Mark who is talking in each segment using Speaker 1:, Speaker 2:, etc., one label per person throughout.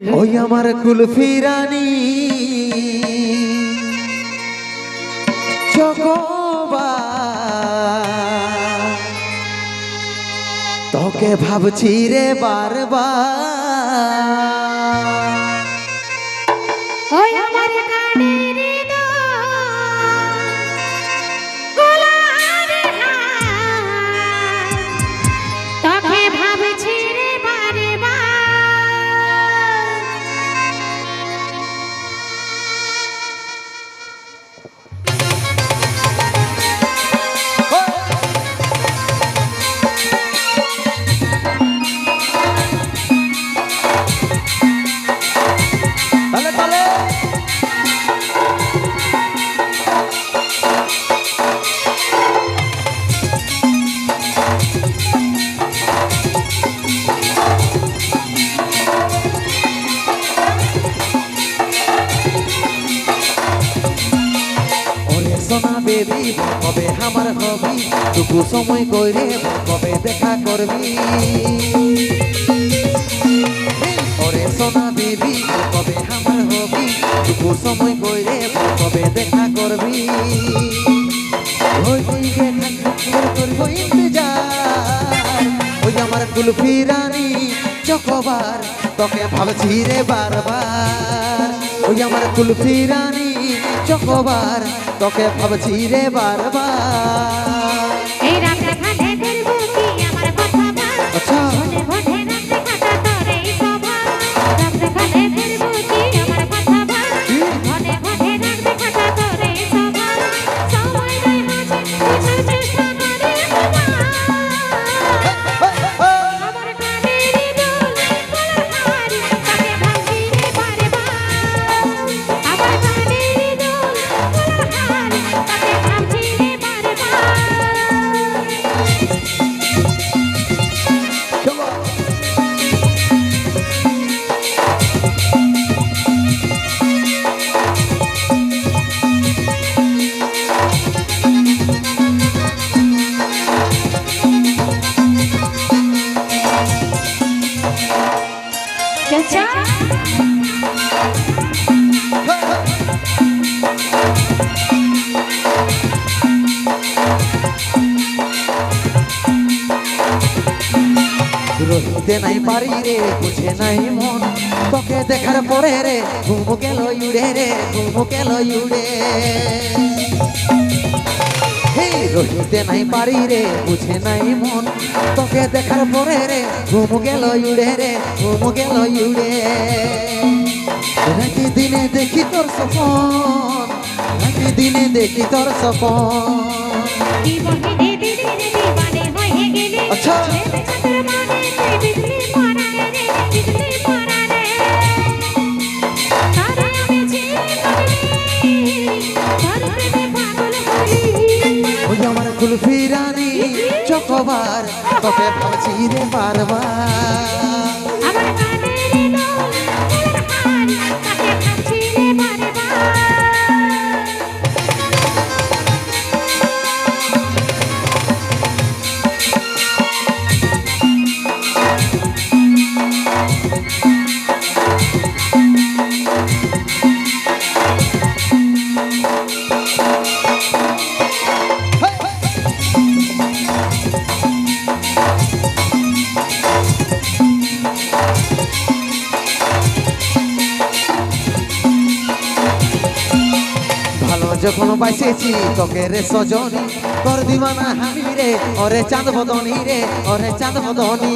Speaker 1: ওই আমার কুলফি রানী চকবা তোকে ভাবছি রে বারবার।
Speaker 2: ওই আমার কানে গোলার
Speaker 1: বেবি কবে আমার হবি? টুকু সময় কইরে কবে দেখা করবি? ওরে সোনা বেবি কবে আমার হবি? টুকু সময় কইরে কবে দেখা করবি? ওই আমার কুলফি রানী চকবার, তোকে ভাবছি রে বারবার। ওই আমার কুলফি রানী চকবার তোকে ভাবছি রে বারবার। রহিতে নাই পারি রে বুঝে নাই মন। তোকে দেখার পরে রে ঘুমু গেল ইউড়ে রে ঘুমু গেল ইউড়ে হে রহিতে নাই পারি রে বুঝে নাই মন। তোকে দেখার পরে রে ঘুম গেল ইউড়ে রে ঘুমু গেল ইউড়ে রাতি দিনে দেখি তোর সপন রাতি দিনে দেখি তোর সপন আচ্ছা। কুলফি রানী চকবার তোকে ভাবছি রে বারবার। যখন বাসেছি তোকে রে সজনী, তোর দিবানা হামি রে, ওরে চাঁদ বদনী রে, ওরে চাঁদ বদনী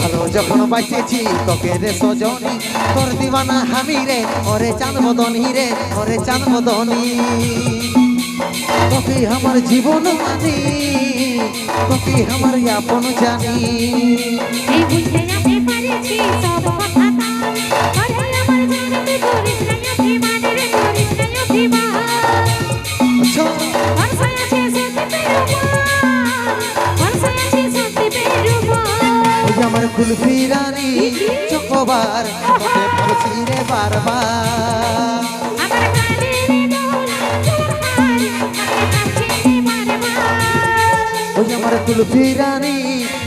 Speaker 1: ভালো যখন বাসেছি তোকে রে সজনী, তোর দিবানা হামি রে, ওরে চাঁদ বদনী রে, ওরে চাঁদ বদনী তোকে আমার জীবন মানি, তোকে আমার আপন জানি।
Speaker 2: এই বুঝতে পারেছি সব কথা। আমার
Speaker 1: কুলফি রানী চকবার ভাবছি রে বারবার। ওই আমার কুলফি রানী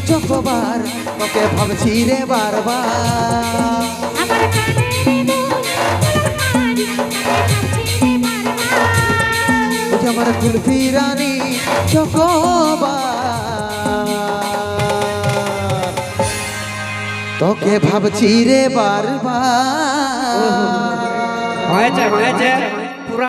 Speaker 1: চকবার তোকে ভাবছি রে বারবার। আমার কুলফি রানী চকবার তোকে ভাবছি রে বারবার।
Speaker 3: হয়েছে হয়েছে।